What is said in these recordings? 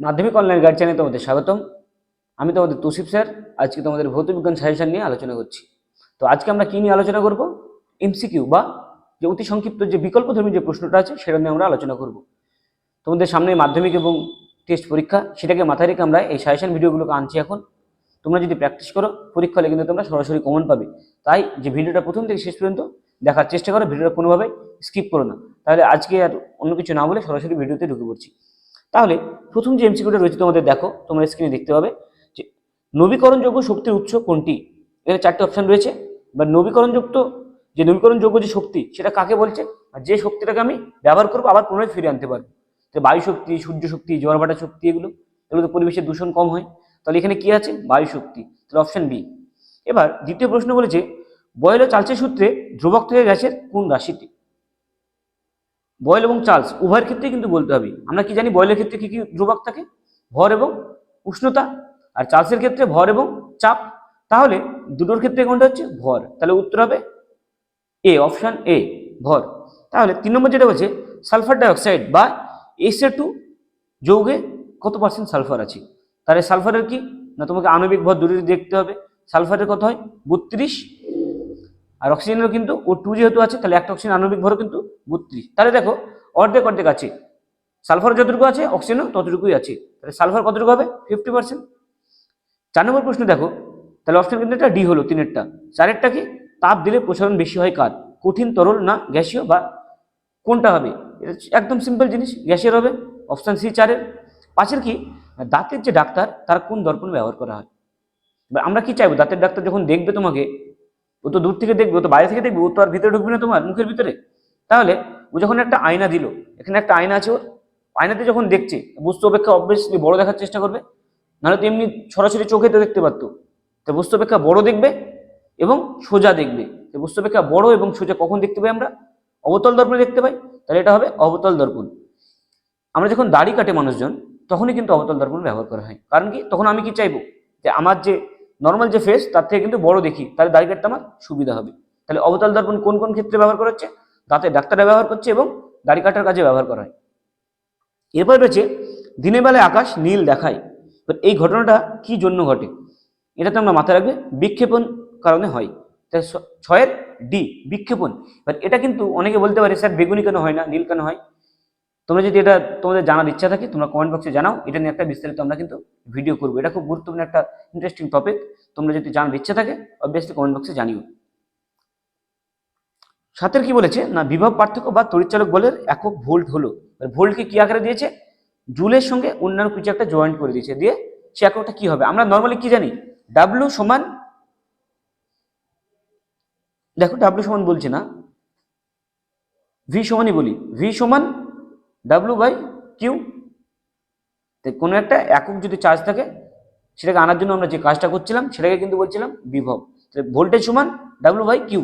মাধ্যমিক online guide চ্যানেলে তোমাদের স্বাগতম। আমি তোমাদের তুষিফ স্যার, আজকে তোমাদের ভৌত বিজ্ঞান সাজেশন নিয়ে আলোচনা করছি। তো আজকে আমরা কী নিয়ে আলোচনা করব? এমসিকিউ বা যে অতি সংক্ষিপ্ত যে বিকল্পধর্মী যে প্রশ্নটা আছে, সেটা নিয়ে আমরা আলোচনা করব। তোমাদের সামনে মাধ্যমিক এবং টেস্ট পরীক্ষা, সেটাকে মাথায় রেখে আমরা এই সাজেশন ভিডিওগুলোকে আনছি এখন। তোমরা যদি প্র্যাকটিস করো, পরীক্ষা হলে কিন্তু তোমরা সরাসরি কমন পাবে। তাই যে ভিডিওটা প্রথম থেকে শেষ পর্যন্ত দেখার চেষ্টা করো, ভিডিওটা কোনোভাবে স্কিপ করো না। তাহলে আজকে আর অন্য কিছু না বলে সরাসরি ভিডিওতে ঢুকে পড়ছি। তাহলে প্রথম যে এমসিকিউটা রয়েছে তোমাদের দেখো, তোমরা স্ক্রিনে দেখতে পাবে যে নবীকরণযোগ্য শক্তির উৎস কোনটি? এখানে চারটি অপশন রয়েছে। বা নবীকরণযুক্ত যে নবীকরণযোগ্য যে শক্তি, সেটা কাকে বলছে? আর যে শক্তিটাকে আমি ব্যবহার করব, আবার পুনরায় ফিরে আনতে পারব। তো বায়ু শক্তি, সূর্য শক্তি জলভাটা শক্তি এগুলো এগুলো তো পরিবেশের দূষণ কম হয়। তাহলে এখানে কি আছে? বায়ু শক্তি। তাহলে অপশান বি এবার দ্বিতীয় প্রশ্ন বলেছে, বয়েল চার্লসের সূত্রে ধ্রুবক থেকে গ্যাসের কোন রাশিটি? বয়েল এবং চার্লস, উভয়ের ক্ষেত্রে কিন্তু বলতে হবে। আমরা কি জানি বয়েলের ক্ষেত্রে কি কি ধ্রুবক থাকে? ভর এবং উষ্ণতা। আর চার্লসের ক্ষেত্রে ভর এবং চাপ। তাহলে দুটোর ক্ষেত্রে কোনটা হচ্ছে? ভর। তাহলে উত্তর হবে এ অপশান এ ভর। তাহলে তিন নম্বর যেটা বলছে, সালফার ডাইঅক্সাইড বা এসএ টু যৌগে কত পার্সেন্ট সালফার আছে? তাহলে সালফারের কি? না তোমাকে আণবিক ভর দূরে দেখতে হবে। সালফারের কত হয়? বত্রিশ। আর অক্সিজেনের কিন্তু ও টু যেহেতু আছে, তাহলে একটা অক্সিজেন আণবিক ভরও কিন্তু বত্রিশ। তাহলে দেখো, অর্ধেক অর্ধেক আছে। সালফার যতটুকু আছে অক্সিজেনও ততটুকুই আছে। তাহলে সালফার কতটুকু হবে? ফিফটি পার্সেন্ট চার নম্বর প্রশ্ন দেখো, তাহলে অপশন কিন্তু এটা ডি হলো, তিনেরটা। চারেরটা কি? তাপ দিলে প্রসারণ বেশি হয় কার? কঠিন, তরল না গ্যাসীয় বা কোনটা হবে? এটা একদম সিম্পল জিনিস, গ্যাসের হবে অপশান সি চারের। পাঁচের কি? দাঁতের যে ডাক্তার, তার কোন দর্পণ ব্যবহার করা হয়? আমরা কি চাইব? দাঁতের ডাক্তার যখন দেখবে তোমাকে ও তো দূর থেকে দেখবে, ও তো বাইরে থেকে দেখবে, ও তো আর ভিতরে ঢুকবে না তোমার মুখের ভিতরে। তাহলে ও যখন একটা আয়না দিল, এখানে একটা আয়না আছে ওর, আয়নাতে যখন দেখছে বস্তু অপেক্ষা অবভিয়াসলি বড় দেখার চেষ্টা করবে, নাহলে তো এমনি সরাসরি চোখে তো দেখতে পারতো। তো বস্তু অপেক্ষা বড় দেখবে এবং সোজা দেখবে। তো বস্তু অপেক্ষা বড় এবং সোজা কখন দেখতে পাই আমরা? অবতল দর্পণে দেখতে পাই। তাহলে এটা হবে অবতল দর্পণ। আমরা যখন দাড়ি কাটে মানুষজন, তখনই কিন্তু অবতল দর্পণ ব্যবহার করা হয়। কারণ কি? তখন আমি কি চাইব? যে আমার যে নর্মাল যে ফেস তার থেকে কিন্তু বড় দেখি। তাহলে দাড়ি কাটতে আমার সুবিধা হবে। তাহলে অবতল দর্পণ কোন কোন ক্ষেত্রে ব্যবহার করা হচ্ছে দাঁতের ডাক্তাররা ব্যবহার করছে এবং দাড়ি কাটার কাজে ব্যবহার করা হয়। এরপর রয়েছে, দিনের বেলায় আকাশ নীল দেখায়। এবার এই ঘটনাটা কি জন্য ঘটে? এটা তো আমরা মাথায় রাখবে, বিক্ষেপণ কারণে হয়। তাই ছয়ের ডি, বিক্ষেপণ। এবার এটা কিন্তু অনেকে বলতে পারে, স্যার, বেগুনি কেন হয় না? নীল কেন হয়? তোমরা যদি এটা তোমাদের জানার ইচ্ছা থাকে, তোমরা কমেন্ট বক্সে জানাও। এটা নিয়ে একটা বিস্তারিত আমরা কিন্তু ভিডিও করব। এটা খুব গুরুত্বপূর্ণ একটা ইন্টারেস্টিং টপিক তোমরা যদি জানার ইচ্ছা থাকে অবভিয়াসলি কমেন্ট বক্সে জানিও। সাতের কি বলেছে? না, বিভব পার্থক্য বা তড়িৎচালক বলের একক ভোল্ট হলো। ভোল্টকে কি আকারে দিয়েছে? জুলের সঙ্গে অন্যান্য কিছু একটা জয়েন্ট করে দিয়েছে। দিয়ে সে এককটা কি হবে? আমরা নর্মালি কি জানি? ডাব্লু সমান, দেখো ডাব্লু সমান বলছে না। ভি সমানই বলি। ভি সমান ডাব্লু বাই কিউ তো কোনো একটা একক যদি চার্জ থাকে, সেটাকে আনার জন্য আমরা যে কাজটা করছিলাম, সেটাকে কিন্তু বলছিলাম বিভব। ভোল্টেজ সমান ডাব্লু বাই কিউ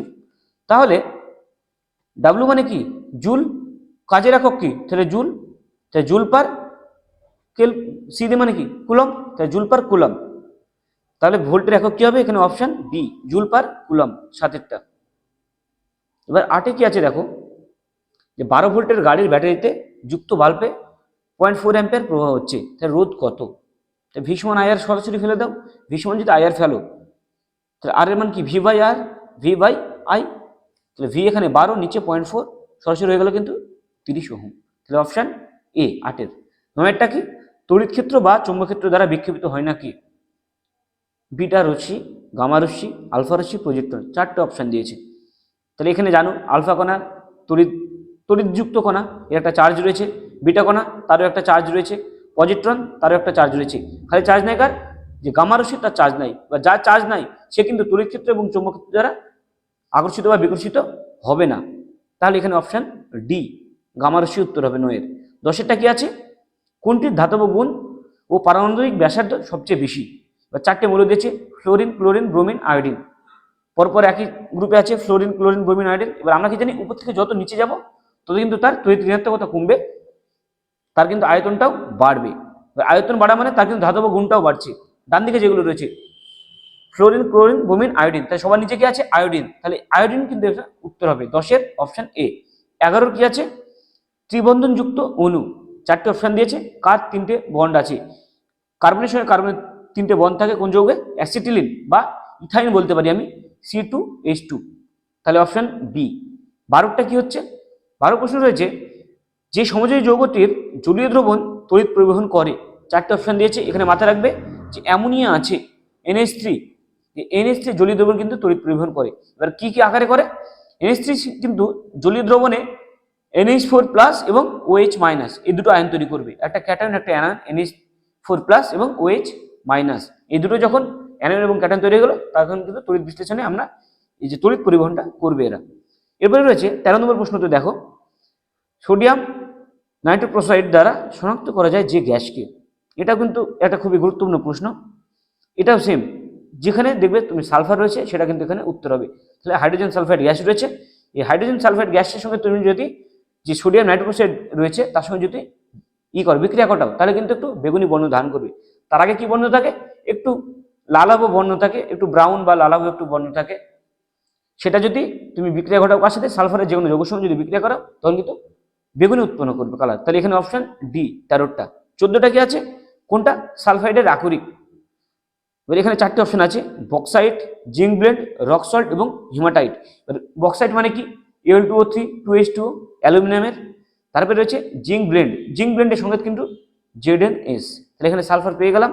তাহলে ডাব্লু মানে কি? জুল। কাজের একক কি? তাহলে জুল। তাহলে জুল পার কেল সিদে মানে কি? কুলম তাহলে জুল পার কুলম তাহলে ভোল্টের একক কী হবে? এখানে option B joule per coulomb সাতেরটা। এবার আটে কি আছে দেখো? যে বারো ভোল্টের গাড়ির ব্যাটারিতে যুক্ত বাল্বে পয়েন্ট ফোর অ্যাম্পিয়ার প্রবাহ হচ্ছে। তাহলে রোধ কত? তা ভি আয়ার সরাসরি ফেলে দাও। ভি যদি আয়ার ফেলো, তাহলে আর এর মান কি? V by R, V by I? তাহলে ভি এখানে বারো, নিচে পয়েন্ট ফোর সরাসরি হয়ে গেল কিন্তু তিরিশ ওহম। তাহলে অপশান এ আটের। নয়েরটা কি? তড়িৎ ক্ষেত্র বা চৌম্বক ক্ষেত্র দ্বারা বিক্ষেপিত হয় না কি বিটা রশ্মি, গামা রশ্মি, আলফা রশ্মি, প্রজেক্টর। চারটে অপশান দিয়েছে। তাহলে এখানে জানো, আলফা কণা তড়িৎ তড়িৎযুক্ত কণা, এর একটা চার্জ রয়েছে বিটা কণা, তারও একটা চার্জ রয়েছে পজিট্রন তারও একটা চার্জ রয়েছে। খালি চার্জ নাই কার? যে গামা রশ্মি তার চার্জ নাই, বা যার চার্জ নাই, সে কিন্তু তড়িৎ ক্ষেত্র এবং চৌম্বক ক্ষেত্র দ্বারা আকর্ষিত বা বিকর্ষিত হবে না। তাহলে এখানে অপশান ডি গামা রশ্মি উত্তর হবে নয়ের। দশেরটা কি আছে? কোনটির ধাতব গুণ ও পারমাণবিক ব্যাসার্ধ সবচেয়ে বেশি? বা চারটে মূল্য দিয়েছে ফ্লোরিন ক্লোরিন ব্রোমিন আয়োডিন পরপর একই গ্রুপে আছে ফ্লোরিন ক্লোরিন ব্রোমিন আয়োডিন এবার আমরা কি জানি, উপর থেকে যত নিচে যাব তত কিন্তু তার ঋণাত্মকতা কমবে, তার কিন্তু আয়তনটাও বাড়বে। আয়তন বাড়া মানে তার কিন্তু ধাতব গুণটাও বাড়ছে। ডান দিকে যেগুলো রয়েছে ফ্লোরিন ক্লোরিন ব্রোমিন আয়োডিন তাই সবার নিচে কি আছে? আয়োডিন তাহলে আয়োডিন কিন্তু এটা উত্তর হবে, দশের অপশন এ এগারোর কি আছে? ত্রিবন্ধনযুক্ত অণু, চারটে অপশন দিয়েছে, কার তিনটে বন্ড আছে? কার্বনের সঙ্গে কার্বনের তিনটে বন্ড থাকে, কোন যৌগে? অ্যাসিটিলিন বা ইথাইন বলতে পারি আমি সি টু এইচ টু তাহলে অপশন বি বারোটা কি হচ্ছে? বারো প্রশ্ন রয়েছে, যে সমজয়ী যৌগটির জলীয় দ্রবণ তড়িৎ পরিবহন করে, চারটে অপশন দিয়েছে, এখানে মাথায় রাখবে যে অ্যামোনিয়া আছে এনএস থ্রি যে এনএস থ্রি জলীয় দ্রবণ কিন্তু তড়িৎ পরিবহন করে। এবার কি কি আকারে করে? এনএস থ্রি কিন্তু জলীয় দ্রবণে এনএইচ ফোর প্লাস এবং ওএইচ মাইনাস এই দুটো আয়ন তৈরি করবে। একটা ক্যাটায়ন একটা অ্যানায়ন এনএইচ ফোর প্লাস এবং ওএইচ মাইনাস এই দুটো যখন অ্যানায়ন এবং ক্যাটায়ন তৈরি হয়ে গেলো, তখন কিন্তু তড়িৎ বিশ্লেষণে আমরা এই যে তড়িৎ পরিবহনটা করবে এরা। এরপরে রয়েছে তেরো নম্বর প্রশ্ন তো দেখো সোডিয়াম নাইট্রোপ্রোসাইড দ্বারা শনাক্ত করা যায় যে গ্যাসকে। এটা কিন্তু একটা খুবই গুরুত্বপূর্ণ প্রশ্ন। এটাও সেম যেখানে দেখবে তুমি সালফার রয়েছে, সেটা কিন্তু এখানে উত্তর হবে। তাহলে হাইড্রোজেন সালফাইড গ্যাস রয়েছে। এই হাইড্রোজেন সালফাইড গ্যাসের সঙ্গে তুমি যদি যে সোডিয়াম নাইট্রোপ্রোসাইড রয়েছে, তার সঙ্গে যদি ই করো, বিক্রিয়া ঘটাও, তাহলে কিন্তু একটু বেগুনি বর্ণ ধারণ করবে। তার আগে কি বর্ণ থাকে? একটু লালাভ বর্ণ থাকে, একটু ব্রাউন বা লালাভ একটু বর্ণ থাকে। সেটা যদি তুমি বিক্রিয়া ঘটাও কার সাথে সালফারের যে কোনো যৌগের সঙ্গে যদি বিক্রিয়া করো তখন কিন্তু বেগুনি উৎপন্ন করবে কালার তাহলে এখানে অপশন ডি তেরোটা চোদ্দটা কি আছে? কোনটা? সালফাইডের আকরিক এবার এখানে চারটে অপশন আছে। Bauxite zinc blende rock salt এবং হিমাটাইট এবার বক্সাইট মানে কি? L two O three two H two অ্যালুমিনিয়ামের তারপরে রয়েছে জিঙ্ক ব্লেন্ড জিঙ্ক ব্লেন্ডের সঙ্গে কিন্তু জেড এন এস তাহলে এখানে সালফার পেয়ে গেলাম।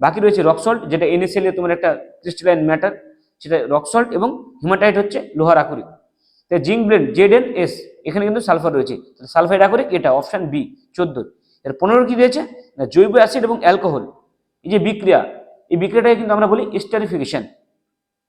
বাকি রয়েছে রক সল্ট যেটা এনএসএল এ তোমার একটা ক্রিস্টালাইন ম্যাটার সেটা রক সল্ট এবং হিমাটাইট হচ্ছে লোহার আকরিক তাই zinc blende Z N S এখানে কিন্তু সালফার রয়েছে। সালফাইড আকরিক এটা? অপশান বি চোদ্দ। এর পনেরো কি দিয়েছে? না, জৈব অ্যাসিড এবং অ্যালকোহল এই যে বিক্রিয়া, এই বিক্রিয়াটাকে কিন্তু আমরা বলি স্টারিফিকেশন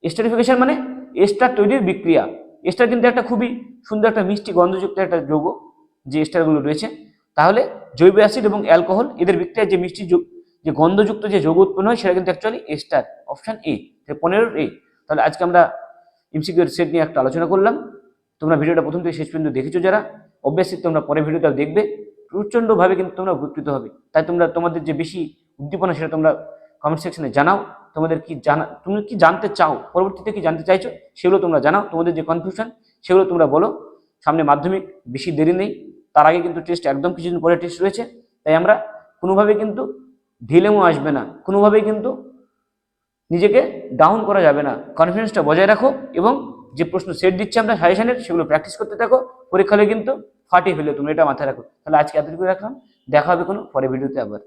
স্টারিফিকেশন মানে এস্টার তৈরির বিক্রিয়া। এস্টার কিন্তু একটা খুবই সুন্দর একটা মিষ্টি গন্ধযুক্ত একটা যৌগ, যে এস্টারগুলো রয়েছে। তাহলে জৈব অ্যাসিড এবং অ্যালকোহল এদের বিক্রিয়ায় যে মিষ্টি যৌ- গন্ধযুক্ত যে যৌগ উৎপন্ন হয়, সেটা কিন্তু অ্যাকচুয়ালি এস্টার অপশন এ পনেরোর এ তাহলে আজকে আমরা এমসিকিউ এর সেট নিয়ে একটা আলোচনা করলাম। তোমরা ভিডিওটা প্রথম থেকে শেষ পর্যন্ত দেখেছ যারা অবভিয়াসলি তোমরা পরে ভিডিওটা দেখবে। প্রচণ্ডভাবে কিন্তু তোমরা উপকৃত হবে। তাই তোমরা, তোমাদের যে বেশি উদ্দীপনা সেটা তোমরা কমেন্ট সেকশনে জানাও। তোমাদের কি জানা, তুমি কি জানতে চাও, পরবর্তীতে কি জানতে চাইছো, সেগুলো তোমরা জানাও। তোমাদের যে কনফিউশন সেগুলো তোমরা বলো। সামনে মাধ্যমিক, বেশি দেরি নেই। তার আগে কিন্তু টেস্ট একদম কিছুদিন পরে টেস্ট রয়েছে। তাই আমরা কোনোভাবে কিন্তু ঢিলেমো আসবে না। কোনোভাবেই কিন্তু নিজেকে ডাউন করা যাবে না। কনফিডেন্সটা বজায় রাখো এবং যে প্রশ্ন সেট দিচ্ছে আমরা সাজেশনের সেগুলো প্র্যাকটিস করতে থাকো। পরীক্ষা হলে কিন্তু ফাটিয়ে ফেলে তুমি, এটা মাথায় রাখো। তাহলে আজকে এতটুকু রাখলাম। দেখা হবে কোনো পরে ভিডিওতে আবার।